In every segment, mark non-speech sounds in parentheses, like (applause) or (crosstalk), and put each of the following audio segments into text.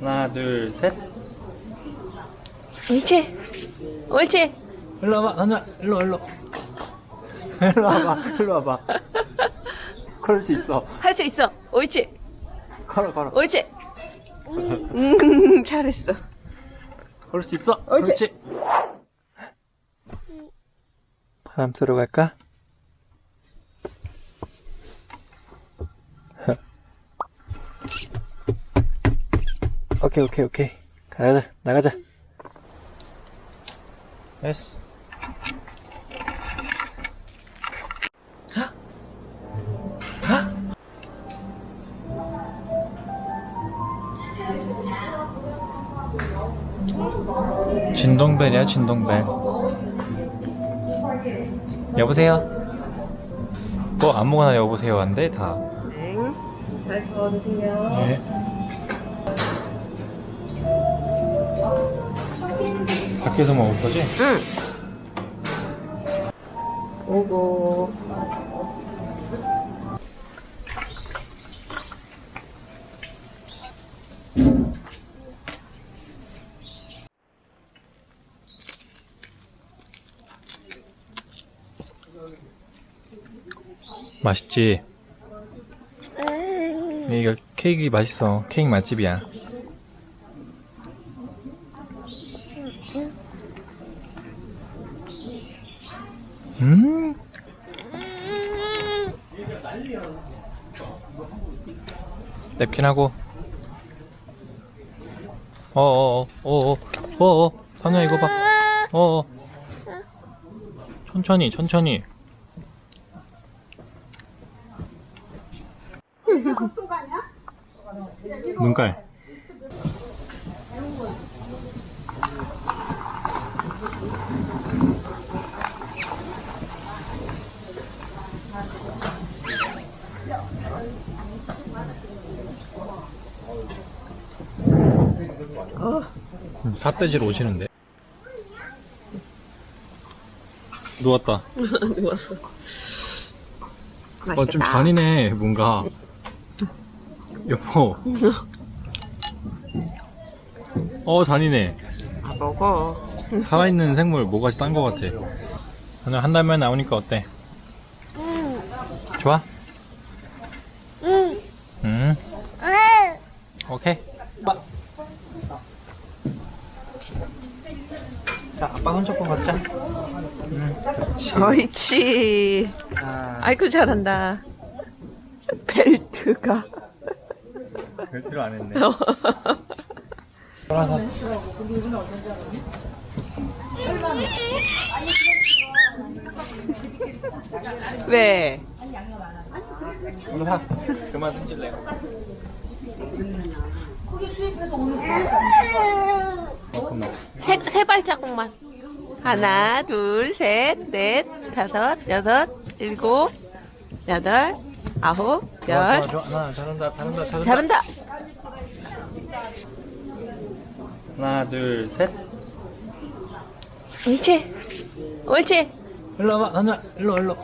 하나, 둘, 셋. 옳지. 옳지. 일로 와봐, 하나, 일로, 일로. 일로 와봐, 일로 와봐. (laughs) 걸을 수 있어. 할 수 있어. 옳지. 걸어, 걸어. 옳지. 음, (laughs) 잘했어. 걸을 수 있어. 옳지. 그렇지. 바람 쐬러 갈까? (laughs) 오케이, 오케이, 오케이. 가자, 나가자. 됐어. 진동벨이야, 진동벨. 여보세요? 뭐 아무거나 여보세요 한데 다. 네. 잘 적어주세요. 예. 밖에서만 올 거지? 응. 오고. 맛있지? 이거 케이크 맛있어. 케이크 맛집이야. 냅킨 하고. 어어어, 어어, 어어, 사녀 이거 봐. 어어. 천천히, 천천히. 눈깔. 삿대질 오시는데. 누웠다. (laughs) 누웠어. 어, 좀 잔이네, 뭔가. (laughs) 여보. 어, 잔이네. 아, 먹어. 살아있는 생물 뭐가 싼 거 같아. 오늘 한 달만에 나오니까 어때? 좋아? 응. 응. 오케이. 자, 아빠 손 잡고 걷자. 응. 옳지. 자, 아이고, 잘한다. 벨트가. 별티로 안 했네. 왜? 오늘 하. 그만 손질래. 어, 고마워. 세, 세 발자국만. 하나, 둘, 셋, 넷, 다섯, 여섯, 일곱, 여덟, 아홉, 열. 좋아, 좋아. 하나, 잘한다, 잘한다, 잘한다. 잘한다. 하나, 둘, 셋. 옳지. 옳지. 일로 와봐, 하나, 일로, 일로.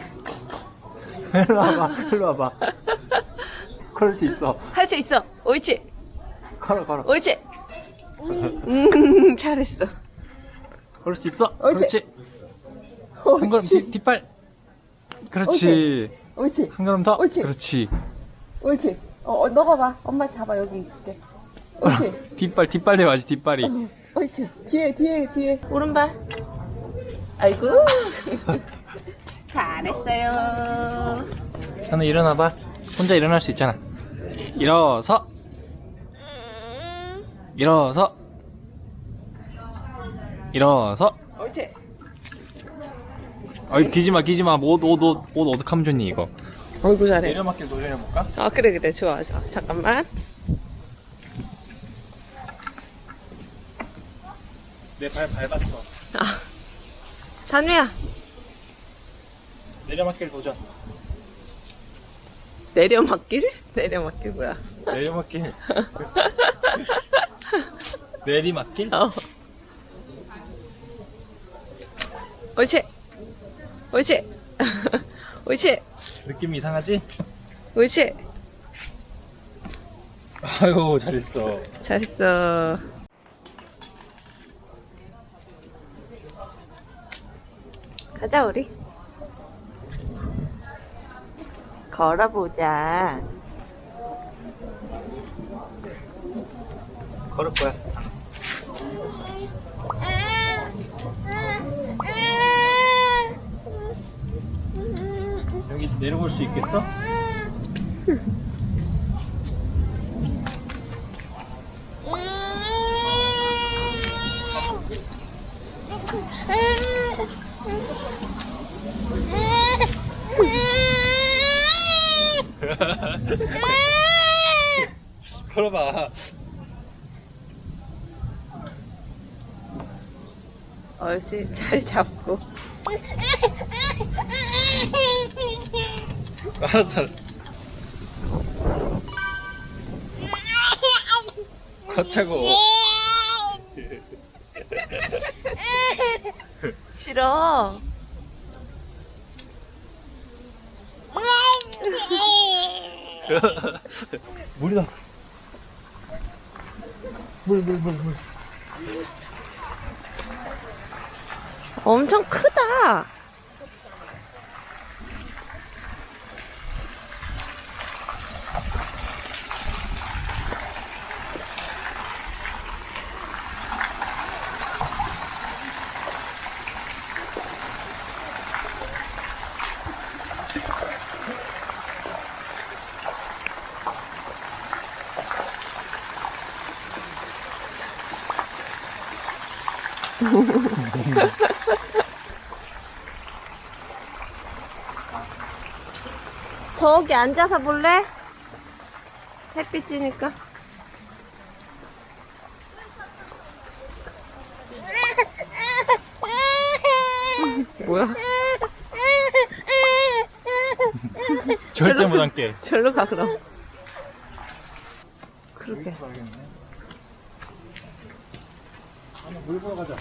(laughs) 일로 와봐, 일로 와봐. 걸을 수 있어. 할 수 있어. 옳지. 걸어, 걸어. 옳지. 음, 잘했어. 걸을 수 있어. 옳지. 그렇지. 한 걸음 뒤, 뒷발. 그렇지. 옳지. 한 걸음 더. 옳지. 그렇지. 옳지. 어, 어, 너가 봐. 엄마 잡아, 여기 있게. (laughs) 뒷발, 뒷발 대야지 뒷발이. 옳지. 뒤에, 뒤에, 뒤에. 오른발. 아이고. (laughs) (laughs) 잘했어요. 현우 일어나봐. 혼자 일어날 수 있잖아. 일어서. 일어서. 일어서. 옳지. 어이, 기지마, 기지마. 옷, 옷, 옷, 옷 어떡하면 좋니, 이거. 아이고, 잘해. 내려맞길 도전해 볼까? 아, 그래, 그래. 좋아, 좋아. 잠깐만. 내 발 밟았어. 아. 단우야, 내려맞길 도전. 내려막길? (laughs) 내려막길 뭐야? 내려맞길. (laughs) 내리맞길? 어. 옳지. 옳지. (laughs) 옳지. 느낌이 이상하지? 옳지. 아유, 잘했어. 잘했어. 가자, 우리. 걸어보자. 걸을 거야. 여기 내려올 수 있겠어? (laughs) (laughs) 걸어봐. 옳지, 잘 잡고. 알았어. 걷자고. 싫어. (laughs) (laughs) 물이다. 물, 물, 물, 물. 엄청 크다. (laughs) 저기 앉아서 볼래? 햇빛 찌니까. (laughs) 뭐야? (laughs) 절대 못 앉게. 절로 가 그럼. 그러게. 한번 물 보러 가자.